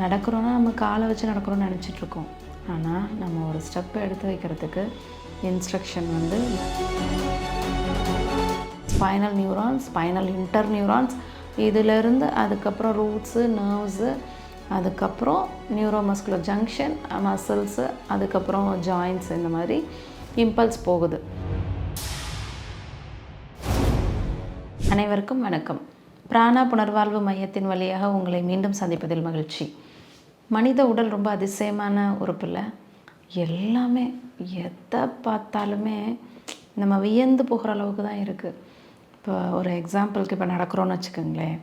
நடக்கிறோன்னா நம்ம காலை வச்சு நடக்கிறோம்னு நினச்சிட்ருக்கோம். ஆனால் நம்ம ஒரு ஸ்டெப் எடுத்து வைக்கிறதுக்கு இன்ஸ்ட்ரக்ஷன் வந்து spinal neurons spinal inter neurons இதிலிருந்து அதுக்கப்புறம் ரூட்ஸு நர்வ்ஸு அதுக்கப்புறம் நியூரோமஸ்குலர் ஜங்ஷன் மசில்ஸு அதுக்கப்புறம் ஜாயின்ஸ் இந்த மாதிரி இம்பல்ஸ் போகுது. அனைவருக்கும் வணக்கம். பிராணா புனர்வாழ்வு மையத்தின் வழியாக உங்களை மீண்டும் சந்திப்பதில் மகிழ்ச்சி. மனித உடல் ரொம்ப அதிசயமான உறுப்பில் எல்லாமே எதை பார்த்தாலுமே நம்ம வியந்து போகிற அளவுக்கு தான் இருக்குது இப்போ ஒரு எக்ஸாம்பிளுக்கு இப்போ நடக்கிறோன்னு வச்சுக்கோங்களேன்.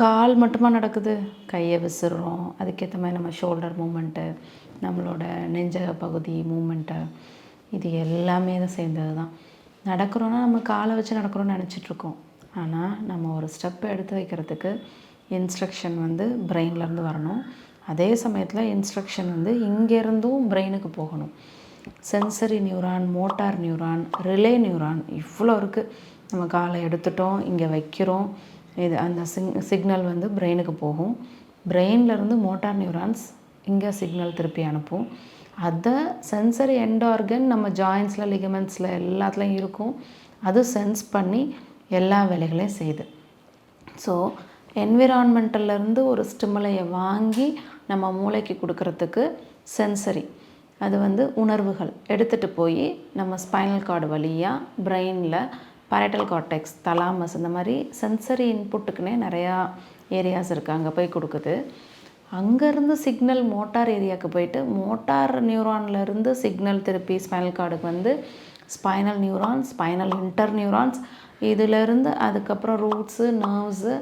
கால் மட்டுமா நடக்குது? கையை விசிறோம். அதுக்கேற்ற மாதிரி நம்ம ஷோல்டர் மூமெண்ட்டு நம்மளோட நெஞ்சக பகுதி மூமெண்ட்டு இது எல்லாமே தான் சேர்ந்தது தான். நடக்கிறோன்னா நம்ம காலை வச்சு நடக்கிறோம்னு நினச்சிட்ருக்கோம் ஆனால் நம்ம ஒரு ஸ்டெப் எடுத்து வைக்கிறதுக்கு இன்ஸ்ட்ரக்ஷன் வந்து பிரெயின்லேருந்து வரணும். அதே சமயத்தில் இன்ஸ்ட்ரக்ஷன் வந்து இங்கேருந்தும் பிரெயினுக்கு போகணும். Sensory neuron motor neuron relay neuron இவ்வளோ இருக்குது நம்ம காலை எடுத்துட்டோம் இங்கே வைக்கிறோம். இது அந்த சிங் சிக்னல் வந்து பிரெயினுக்கு போகும். பிரெயின்லேருந்து மோட்டார் நியூரான்ஸ் இங்கே சிக்னல் திருப்பி அனுப்பும். அதை சென்சரி எண்ட் ஆர்கன் நம்ம ஜாயின்ஸில் லிகமெண்ட்ஸில் எல்லாத்துலேயும் இருக்கும். அது சென்ஸ் பண்ணி எல்லா வேலைகளையும் செய்யுது. ஸோ என்விரான்மெண்டல்லேருந்து ஒரு ஸ்டிமுலையை வாங்கி நம்ம மூளைக்கு கொடுக்கறதுக்கு சென்சரி அது வந்து உணர்வுகள். எடுத்துகிட்டு போய் நம்ம ஸ்பைனல் கார்டு வழியாக பிரெயினில் பரட்டல் கார்டெக்ஸ் தலாமஸ் இந்த மாதிரி சென்சரி இன்புட்டுக்குன்னே நிறையா ஏரியாஸ் இருக்குது அங்கே போய் கொடுக்குது. அங்கேருந்து சிக்னல் மோட்டார் ஏரியாவுக்கு போயிட்டு மோட்டார் நியூரான்லேருந்து சிக்னல் திருப்பி ஸ்பைனல் கார்டுக்கு வந்து spinal neurons spinal inter neurons இதிலேருந்து அதுக்கப்புறம் ரூட்ஸு நர்வ்ஸு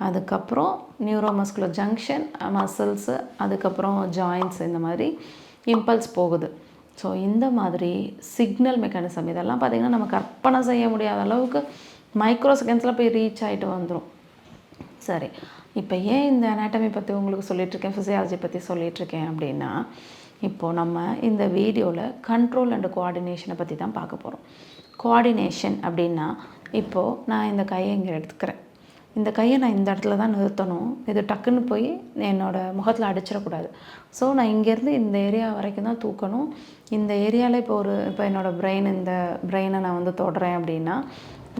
அதுக்கப்புறம் நியூரோமஸ்குலர் ஜங்ஷன் மசில்ஸு அதுக்கப்புறம் ஜாயின்ஸ் இந்த மாதிரி இம்பல்ஸ் போகுது. ஸோ இந்த மாதிரி சிக்னல் மெக்கானிசம் இதெல்லாம் பார்த்திங்கன்னா நம்ம கற்பனை செய்ய முடியாத அளவுக்கு மைக்ரோ செகண்ட்ஸில் போய் ரீச் ஆகிட்டு வந்துடும் சரி இப்போ ஏன் இந்த அனாட்டமி பற்றி உங்களுக்கு சொல்லிகிட்ருக்கேன் ஃபிசியாலஜி பற்றி சொல்லிகிட்ருக்கேன் அப்படின்னா இப்போது நம்ம இந்த வீடியோவில் கண்ட்ரோல் அண்டு கோஆர்டினேஷனை பற்றி தான் பார்க்க போகிறோம் கோஆர்டினேஷன் அப்படின்னா இப்போது நான் இந்த கையை இங்கே எடுத்துக்கிறேன். இந்த கையை நான் இந்த இடத்துல தான் நிறுத்தணும். இது டக்குன்னு போய் என்னோடய முகத்தில் அடிச்சிடக்கூடாது. ஸோ நான் இங்கேருந்து இந்த ஏரியா வரைக்கும் தான் தூக்கணும். இந்த ஏரியாவில் இப்போ ஒரு இப்போ என்னோடய பிரெயின் இந்த பிரெயினை நான் வந்து தொடுறேன் அப்படின்னா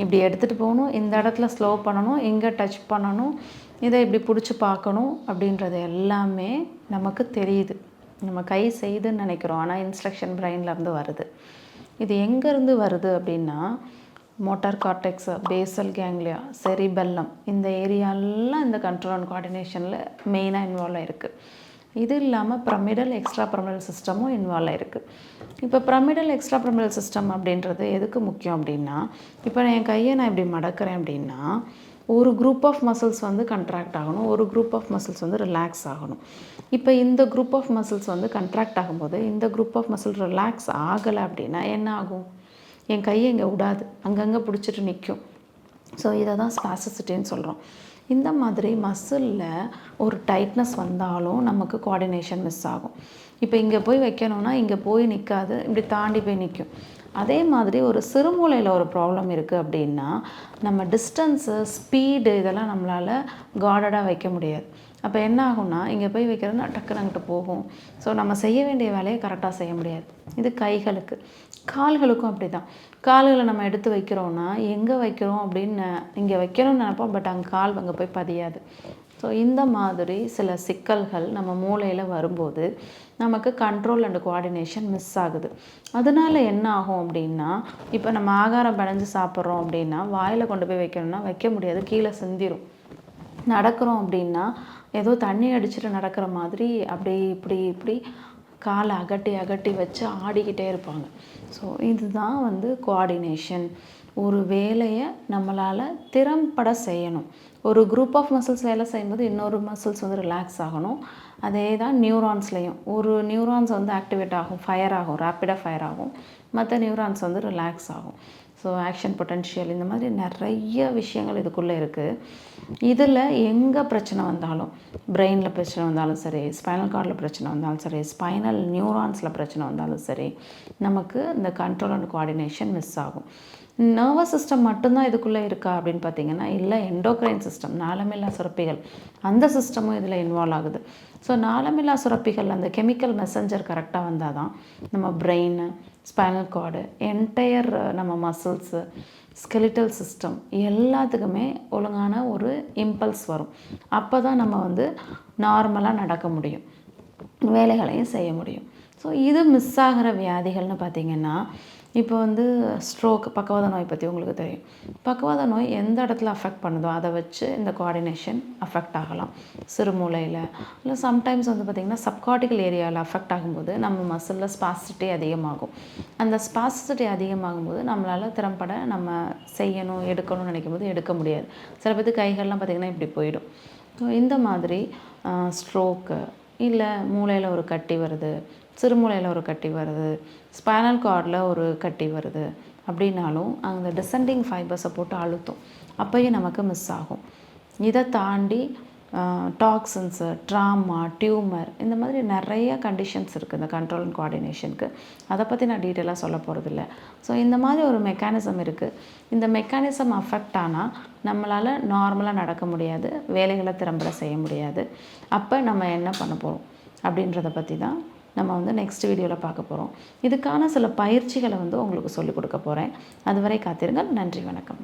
இப்படி எடுத்துகிட்டு போகணும். இந்த இடத்துல ஸ்லோ பண்ணணும். எங்கே டச் பண்ணணும். இதை இப்படி பிடிச்சி பார்க்கணும் அப்படின்றது எல்லாமே நமக்கு தெரியுது. நம்ம கை செய்துன்னு நினைக்கிறோம். ஆனால் இன்ஸ்ட்ரக்ஷன் பிரெயின்லேருந்து வருது. இது எங்கேருந்து வருது அப்படின்னா motor cortex basal ganglia cerebellum இந்த ஏரியாலாம் இந்த கண்ட்ரோல் அண்ட் கோஆர்டினேஷனில் மெயினாக இன்வால்வ் ஆகிருக்கு இது இல்லாமல் ப்ரமிடல் எக்ஸ்ட்ரா ப்ரமிடல் சிஸ்டமும் இன்வால்வ் ஆகிருக்கு இப்போ ப்ரமிடல் எக்ஸ்ட்ரா ப்ரமிடல் சிஸ்டம் அப்படின்றது எதுக்கு முக்கியம் அப்படின்னா இப்போ நான் என் கையை நான் இப்படி மடக்கிறேன் அப்படின்னா ஒரு குரூப் ஆஃப் மசில்ஸ் வந்து கண்ட்ராக்ட் ஆகணும் ஒரு குரூப் ஆஃப் மசில்ஸ் வந்து ரிலாக்ஸ் ஆகணும். இப்போ இந்த குரூப் ஆஃப் மசில்ஸ் வந்து கண்ட்ராக்ட் ஆகும்போது இந்த குரூப் ஆஃப் மசில் ரிலாக்ஸ் ஆகலை அப்படின்னா என்ன ஆகும்? என் கையை இங்கே விடாது. அங்கங்கே பிடிச்சிட்டு நிற்கும் ஸோ இதை தான் ஸ்பாசிசிட்டின்னு சொல்கிறோம் இந்த மாதிரி மசிலில் ஒரு டைட்னஸ் வந்தாலும் நமக்கு கோஆர்டினேஷன் மிஸ் ஆகும். இப்போ இங்கே போய் வைக்கணும்னா இங்கே போய் நிற்காது இப்படி தாண்டி போய் நிற்கும் அதே மாதிரி ஒரு சிறுமூலையில் ஒரு ப்ராப்ளம் இருக்குது அப்படின்னா நம்ம டிஸ்டன்ஸு ஸ்பீடு இதெல்லாம் நம்மளால் கார்டடாக வைக்க முடியாது. அப்போ என்ன ஆகும்னா இங்கே போய் வைக்கிறதுனா டக்குன்னு அங்கிட்ட போகும். ஸோ நம்ம செய்ய வேண்டிய வேலையை கரெக்டாக செய்ய முடியாது. இது கைகளுக்கு. கால்களுக்கும் அப்படி தான் கால்களை நம்ம எடுத்து வைக்கிறோன்னா எங்கே வைக்கிறோம் அப்படின்னு இங்கே வைக்கணும்னு நினைப்போம் பட் அங்கே கால் அங்கே போய் பதியாது. ஸோ இந்த மாதிரி சில சிக்கல்கள் நம்ம மூளையில் வரும்போது நமக்கு கண்ட்ரோல் அண்ட் கோஆர்டினேஷன் மிஸ் ஆகுது. அதனால என்ன ஆகும் அப்படின்னா இப்போ நம்ம ஆகாரம் பிணைஞ்சு சாப்பிட்றோம் அப்படின்னா வாயில் கொண்டு போய் வைக்கணும்னா வைக்க முடியாது. கீழே சிந்திரும். நடக்கிறோம் அப்படின்னா ஏதோ தண்ணி அடிச்சுட்டு நடக்கிற மாதிரி அப்படி இப்படி இப்படி காலை அகட்டி அகட்டி வச்சு ஆடிக்கிட்டே இருப்பாங்க. ஸோ இதுதான் வந்து கோஆர்டினேஷன் ஒரு வேலையை நம்மளால் திறம்பட செய்யணும். ஒரு குரூப் ஆஃப் மசில்ஸ் வேலை செய்யும்போது இன்னொரு மசில்ஸ் வந்து ரிலாக்ஸ் ஆகணும். அதே தான் நியூரான்ஸ்லேயும் ஒரு நியூரான்ஸ் வந்து ஆக்டிவேட் ஆகும் ஃபயர் ஆகும் ரேப்பிடாக ஃபயர் ஆகும். மற்ற நியூரான்ஸ் வந்து ரிலாக்ஸ் ஆகும். ஸோ ஆக்ஷன் பொட்டன்ஷியல் இந்த மாதிரி நிறைய விஷயங்கள் இதுக்குள்ளே இருக்குது இதில் எங்கே பிரச்சனை வந்தாலும் பிரெயினில் பிரச்சனை வந்தாலும் சரி ஸ்பைனல் கார்டில் பிரச்சனை வந்தாலும் சரி ஸ்பைனல் நியூரான்ஸில் பிரச்சனை வந்தாலும் சரி நமக்கு இந்த கண்ட்ரோல் அண்ட் கோஆர்டினேஷன் மிஸ் ஆகும். நர்வஸ் சிஸ்டம் மட்டும்தான் இதுக்குள்ளே இருக்கா அப்படின்னு பார்த்தீங்கன்னா இல்லை எண்டோக்ரைன் சிஸ்டம் நாளமில்லா சுரப்பிகள். அந்த சிஸ்டமும் இதில் இன்வால்வ் ஆகுது. ஸோ நாளமில்லா சுரப்பிகள் அந்த கெமிக்கல் மெசஞ்சர் கரெக்டாக வந்தால் தான் நம்ம பிரெயின் ஸ்பைனல் கார்டு என்டையர் நம்ம மசில்ஸு ஸ்கெலிட்டல் சிஸ்டம் எல்லாத்துக்குமே ஒழுங்கான ஒரு இம்பல்ஸ் வரும். அப்போ தான் நம்ம வந்து நார்மலாக நடக்க முடியும். வேலைகளையும் செய்ய முடியும். ஸோ இது மிஸ் ஆகிற வியாதிகள்னு பார்த்திங்கன்னா இப்போ வந்து ஸ்ட்ரோக் பக்கவாத நோய் பற்றி உங்களுக்கு தெரியும். பக்கவாத நோய் எந்த இடத்துல அஃபெக்ட் பண்ணுதோ அதை வச்சு இந்த கோஆர்டினேஷன் அஃபெக்ட் ஆகலாம். சிறுமூளையில் இல்லை சம்டைம்ஸ் வந்து பார்த்திங்கன்னா சப்காட்டிக்கல் ஏரியாவில் அஃபெக்ட் ஆகும்போது நம்ம மசிலில் ஸ்பாசிட்டி அதிகமாகும். அந்த ஸ்பாசிட்டி அதிகமாகும்போது நம்மளால் திறம்பட நம்ம செய்யணும் எடுக்கணும்னு நினைக்கும் போது எடுக்க முடியாது. சில பேர்த்து கைகள்லாம் பார்த்திங்கன்னா இப்படி போயிடும். ஸோ இந்த மாதிரி ஸ்ட்ரோக்கு இல்லை மூளையில் ஒரு கட்டி வருது சிறுமூலையில் ஒரு கட்டி வருது. ஸ்பைனல் கார்டில் ஒரு கட்டி வருது. அப்படின்னாலும் அந்த டிசெண்டிங் ஃபைபர்ஸை போட்டு அழுத்தும். அப்போயும் நமக்கு மிஸ் ஆகும். இதை தாண்டி டாக்ஸின்ஸு ட்ராமா டியூமர் இந்த மாதிரி நிறைய கண்டிஷன்ஸ் இருக்குது இந்த கண்ட்ரோல் அண்ட் கோஆர்டினேஷனுக்கு அதை பற்றி நான் டீட்டெயிலாக சொல்ல போகிறதில்ல ஸோ இந்த மாதிரி ஒரு மெக்கானிசம் இருக்குது இந்த மெக்கானிசம் அஃபெக்ட் ஆனால் நம்மளால் நார்மலாக நடக்க முடியாது. வேலைகளை திறம்பட செய்ய முடியாது. அப்போ நம்ம என்ன பண்ண போகிறோம் அப்படின்றத பற்றி தான் நம்ம வந்து நெக்ஸ்ட் வீடியோவில் பார்க்க போகிறோம் இதுக்கான சில பயிற்சிகளை வந்து உங்களுக்கு சொல்லிக் கொடுக்க போகிறேன் அதுவரை காத்திருங்கள். நன்றி வணக்கம்.